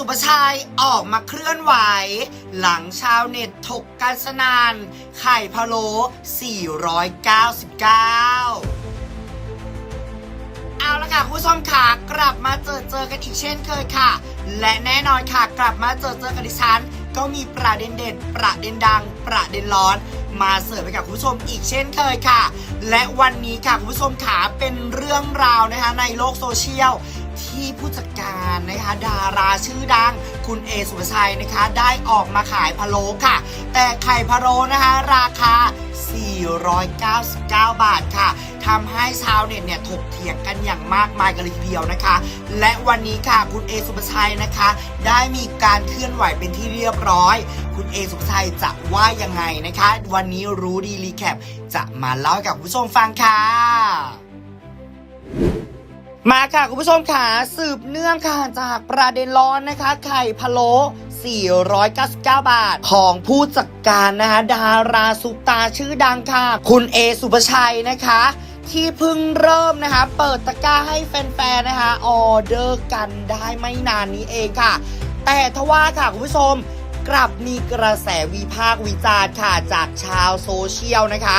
สุภชัยออกมาเคลื่อนไหว หลังชาวเน็ตถกกันสนานไข่พะโล 499เอาละค่ะคุณผู้ชมค่ะกลับมาเจอเจอกันอีกเช่นเคยค่ะ และแน่นอนค่ะกลับมาเจอเจอกันดิฉัน ก็มีประเด็นเด็ดประเด็นดัง ประเด็นร้อน มาเสิร์ฟให้กับคุณผู้ชมอีกเช่นเคยค่ะ และวันนี้ค่ะคุณผู้ชมขาเป็นเรื่องราวนะคะในโลกโซเชียลที่ผู้จัด การนะคะดาราชื่อดัง คุณเอสุภชัยนะคะ ได้ออกมาขายพะโล้ค่ะ แต่ไข่พะโล้นะคะ ราคา 499 บาทค่ะทำให้ชาวเน็ตเนี่ยถกเถียงกันอย่างมากมายกันเลยทีเดียวนะคะ และวันนี้ค่ะคุณเอสุภชัยนะคะ ได้มีการเคลื่อนไหวเป็นที่เรียบร้อย คุณเอสุภชัยจะว่ายังไงนะคะ วันนี้รู้ดีรีแคปจะมาเล่าให้กับผู้ชมฟังค่ะ มาค่ะ คุณผู้ชมค่ะ สืบเนื่องค่ะจากประเด็นร้อนนะคะ ไข่พะโล้499 บาท ของผู้จัดการนะคะ ดาราซุตาชื่อดังค่ะ คุณเอสุภชัยนะคะ ที่เพิ่งเริ่มนะคะ เปิดตะกร้าให้แฟนๆนะคะ ออเดอร์กันได้ไม่นานนี้เองค่ะ แต่ทว่าค่ะ คุณผู้ชมกลับมีกระแสวิพากษ์วิจารณ์ค่ะ จากชาวโซเชียลนะคะ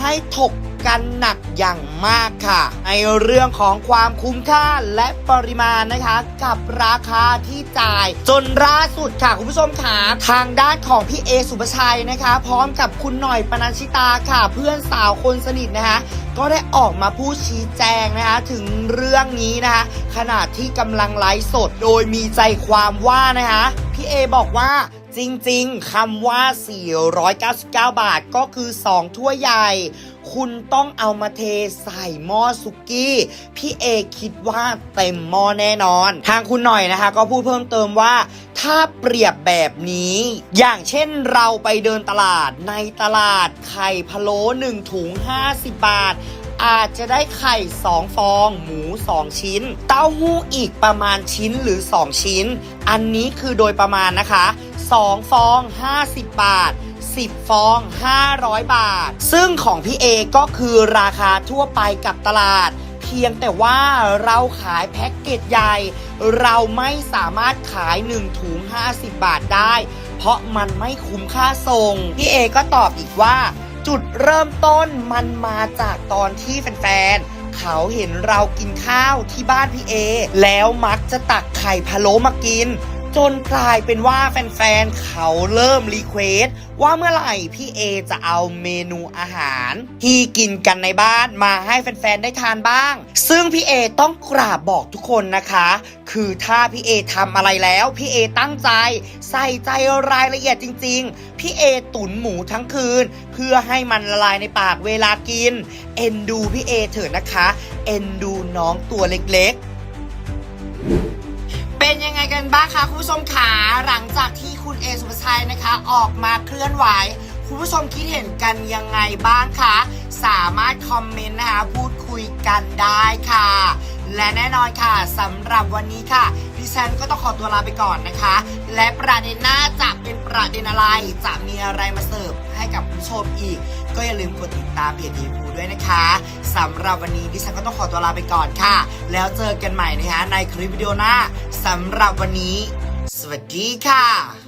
ให้ถก กันหนักอย่างมากค่ะในเรื่องของความคุ้มค่าและปริมาณนะคะ กับราคาที่จ่าย จนล่าสุดค่ะคุณผู้ชมค่ะทางด้านของพี่เอสุภชัยนะคะ พร้อมกับคุณหน่อยปนัญชิตาค่ะ เพื่อนสาวคนสนิทนะคะก็ได้ออกมาพูดชี้แจงนะคะถึงเรื่องนี้นะคะขณะที่กำลังไลฟ์สดโดยมีใจความว่านะคะพี่เอบอกว่าจริงๆคำว่า 499 บาทก็คือ 2 ถ้วยใหญ่ คุณต้องเอามาเทใส่หม้อสุกี้พี่เอคิดว่าเต็มหม้อแน่นอน ทางคุณหน่อยนะคะ ก็พูดเพิ่มเติมว่า ถ้าเปรียบแบบนี้ อย่างเช่นเราไปเดินตลาดในตลาดไข่พะโล้1ถุง 50 บาทอาจจะได้ไข่ 2 ฟอง หมู 2 ชิ้น เต้าหู้อีกประมาณชิ้นหรือ 2 ชิ้น อันนี้คือโดยประมาณนะคะ 2 ฟอง 50 บาท 10 ฟอง 500 บาท ซึ่งของพี่เอก็คือราคาทั่วไปกับตลาด เพียงแต่ว่าเราขายแพ็กเกจใหญ่ เราไม่สามารถขาย 1 ถุง 50 บาทได้ เพราะมันไม่คุ้มค่าส่ง พี่เอก็ตอบอีกว่า จุดเริ่มต้นมันมาจากตอนที่แฟนๆเขาเห็นเรากินข้าวที่บ้านพี่เอ แล้วมักจะตักไข่พะโล้มากิน จนกลายเป็นว่าแฟนๆ เขาเริ่มรีเควส์ว่าเมื่อไหร่พี่เอจะเอาเมนูอาหาร ที่กินกันในบ้านมาให้แฟนๆ ได้ทานบ้าง ซึ่งพี่เอต้องกราบบอกทุกคนนะคะ คือถ้าพี่เอทำอะไรแล้ว พี่เอตั้งใจ ใส่ใจรายละเอียดจริง ๆ พี่เอตุ๋นหมูทั้งคืน เพื่อให้มันละลายในปากเวลากิน เอ็นดูพี่เอเถอะนะคะ เอ็นดูน้องตัวเล็กๆ ยังไงกันบ้างคะคุณผู้ชมขาหลังจากที่คุณเอสุภชัยนะคะ ออกมาเคลื่อนไหวคุณผู้ชมคิดเห็นกันยังไงบ้างคะ สามารถคอมเมนต์นะคะ พูดคุยกันได้ค่ะ และแน่นอนค่ะสำหรับวันนี้ค่ะดิฉันก็ต้องขอตัวลาไปก่อนนะคะ และประเด็นหน้า ประเด็นอะไรจะมีอะไรมาเสิร์ฟให้กับคุณผู้ชมอีก ก็อย่าลืมกดติดตามเพจดีพูด้วยนะคะสำหรับวันนี้ดิฉันก็ต้องขอตัวลาไปก่อนค่ะ แล้วเจอกันใหม่นะคะในคลิปวิดีโอหน้าสำหรับวันนี้ สวัสดีค่ะ